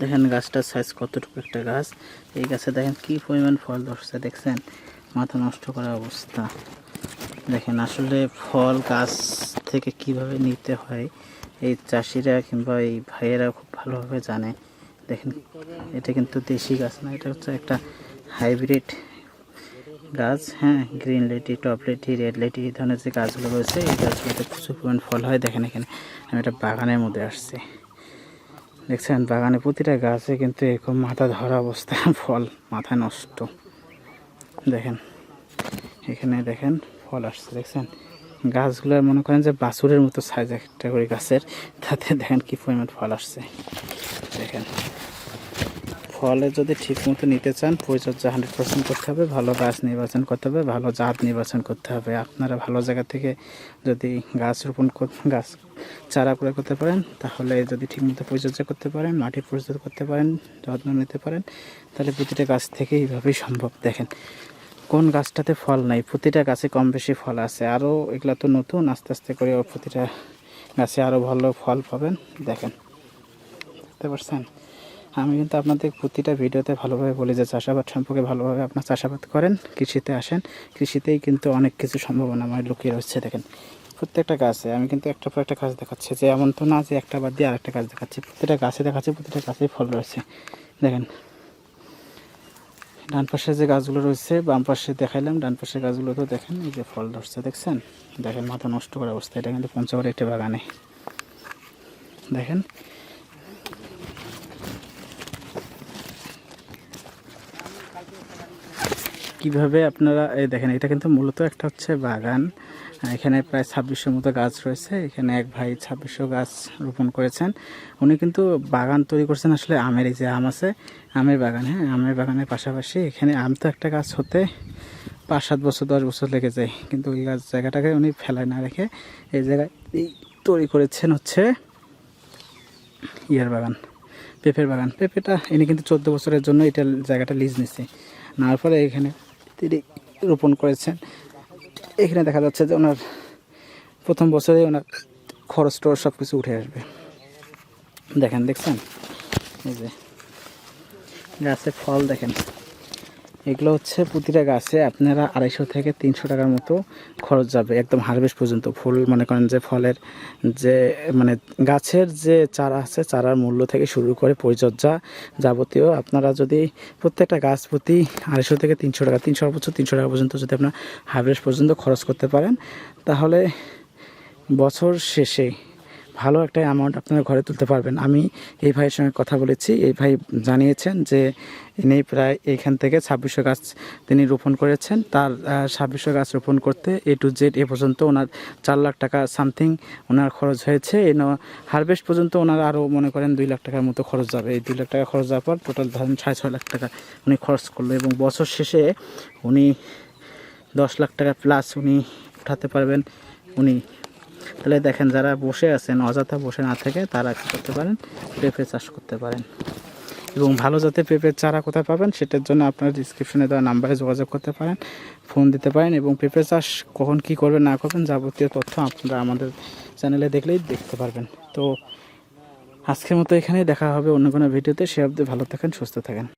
দেখেন গাছটার সাইজ কতটুকু একটা গাছ। এই গাছে দেখেন কি পরিমাণ ফল ধরছে, দেখছেন? মাথা নষ্ট করা অবস্থা। দেখেন আসলে ফল গাছ থেকে কীভাবে নিতে হয়, এই চাষিরা কিংবা এই ভাইয়েরা খুব ভালোভাবে জানে। দেখেন, এটা কিন্তু দেশি গাছ না, এটা হচ্ছে একটা হাইব্রিড গাছ। হ্যাঁ green lettuce top lettuce red lettuce, এই ধরনের যে গাছগুলো রয়েছে, এই গাছগুলোতে প্রচুর পরিমাণ ফল হয়। দেখেন এখানে, আমি একটা বাগানের মধ্যে আসছি। দেখছেন, বাগানে প্রতিটা গাছে কিন্তু এরকম মাথা ধরা অবস্থা ফল, মাথা নষ্ট। দেখেন, এখানে দেখেন ফল আসছে, দেখছেন? গাছগুলো মনে করেন যে বাছুরের মতো সাইজ একটা করে গাছের, তাতে দেখেন কি পরিমাণ ফল আসছে। দেখেন। ফলে যদি ঠিক মতো নিতে চান, পরিচর্যা হান্ড্রেড পার্সেন্ট করতে হবে, ভালো গাছ নির্বাচন করতে হবে, ভালো জাত নির্বাচন করতে হবে। আপনারা ভালো জায়গা থেকে যদি গাছ রোপণ গাছ চারা করে করতে পারেন, তাহলে যদি ঠিকমতো পরিচর্যা করতে পারেন, মাটি পরিচর্যা করতে পারেন, যত্ন নিতে পারেন, তাহলে প্রতিটা গাছ থেকে এইভাবেই সম্ভব। দেখেন, কোন গাছটাতে ফল নাই, প্রতিটা গাছে কম বেশি ফল আছে। আরও এগুলো তো নতুন, আস্তে আস্তে করে প্রতিটা গাছে আরও ভালো ফল পাবেন। দেখেন বুঝতে পারছেন আমি কিন্তু আপনাদের প্রতিটা ভিডিওতে ভালোভাবে বলি যে চাষাবাদ সম্পর্কে ভালোভাবে আপনার চাষাবাদ করেন, কৃষিতে আসেন। কৃষিতেই কিন্তু অনেক কিছু সম্ভাবনা আমার লুকিয়ে রয়েছে, দেখেন। প্রত্যেকটা গাছে, আমি কিন্তু একটা পর একটা গাছ দেখাচ্ছি, যে এমন তো না যে একটা বাদ দিয়ে আরেকটা গাছ দেখাচ্ছি। প্রতিটা গাছে দেখাচ্ছি, প্রতিটা গাছেই ফল রয়েছে, দেখেন। ডান পাশে যে গাছগুলো রয়েছে, বাম পাশে দেখাইলাম, ডান পাশের গাছগুলো তো দেখেন, এই যে ফল ধরছে, দেখছেন? দেখেন মাথা নষ্ট করার অবস্থা, এটা কিন্তু পঞ্চগড়ের একটি বাগানে, দেখেন? কীভাবে আপনারা, এই দেখেন, এটা কিন্তু মূলত একটা হচ্ছে বাগান। এখানে প্রায় ছাব্বিশশো মতো গাছ রয়েছে। এখানে এক ভাই ছাব্বিশশো গাছ রোপণ করেছেন। উনি কিন্তু বাগান তৈরি করছেন আসলে আমের, এই যে আম আছে, আমের বাগান হ্যাঁ? আমের বাগানের পাশাপাশি এখানে আম তো একটা গাছ হতে পাঁচ সাত বছর, দশ বছর লেগে যায়। কিন্তু ওই গাছ, জায়গাটাকে উনি ফেলায় না রেখে এই জায়গায় তৈরি করেছেন হচ্ছে ইয়ার বাগান। পেঁপের বাগান। পেঁপেটা ইনি কিন্তু চোদ্দ বছরের জন্য এটা জায়গাটা লিজ নিছে। নেওয়ার ফলে এখানে তিনি রোপণ করেছেন। এখানে দেখা যাচ্ছে যে ওনার প্রথম বছরে ওনার খরচ টরচ সব কিছু উঠে আসবে। দেখেন, দেখছেন? এই যে গাছে ফল দেখেন। এগুলো হচ্ছে প্রতিটা গাছে আপনারা আড়াইশো থেকে তিনশো টাকার মতো খরচ যাবে, একদম হারভেস্ট পর্যন্ত। ফুল মনে করেন যে ফলের যে মানে গাছের যে চারা আছে, চারার মূল্য থেকে শুরু করে পরিচর্যা যাবতীয় আপনারা যদি প্রত্যেকটা গাছ প্রতি আড়াইশো থেকে তিনশো টাকা, তিনশো বছর তিনশো টাকা পর্যন্ত যদি আপনার হারভেস্ট পর্যন্ত খরচ করতে পারেন, তাহলে বছর শেষে ভালো একটা অ্যামাউন্ট আপনারা ঘরে তুলতে পারবেন। আমি এই ভাইয়ের সঙ্গে কথা বলেছি। এই ভাই জানিয়েছেন যে, ইনি প্রায় এইখান থেকে ছাব্বিশশো গাছ তিনি রোপণ করেছেন। তার ছাব্বিশশো গাছ রোপণ করতে এ টু জেড এ পর্যন্ত ওনার চার লাখ টাকা সামথিং ওনার খরচ হয়েছে। এন হারভেস্ট পর্যন্ত ওনার আরও মনে করেন দুই লাখ টাকার মতো খরচ যাবে। এই দুই লাখ টাকা খরচ যাওয়ার পর টোটাল ধরেন সাড়ে ছয় লাখ টাকা উনি খরচ করল এবং বছর শেষে উনি দশ লাখ টাকা প্লাস উনি উঠাতে পারবেন। উনি তাহলে দেখেন যারা বসে আছেন, অযথা বসে না থেকে তারা কী করতে পারেন? পেঁপে চাষ করতে পারেন। এবং ভালো জাতের পেঁপের চারা কোথায় পাবেন? সেটার জন্য আপনার ডিসক্রিপশনে দেওয়া নাম্বারে যোগাযোগ করতে পারেন ফোন দিতে পারেন এবং পেঁপে চাষ কখন কী করবেন, না করবেন যাবতীয় তথ্য আপনারা আমাদের চ্যানেলে দেখলেই দেখতে পারবেন। তো আজকের মতো এখানেই দেখা হবে অন্য কোনো ভিডিওতে। সে অবধি ভালো থাকেন, সুস্থ থাকেন।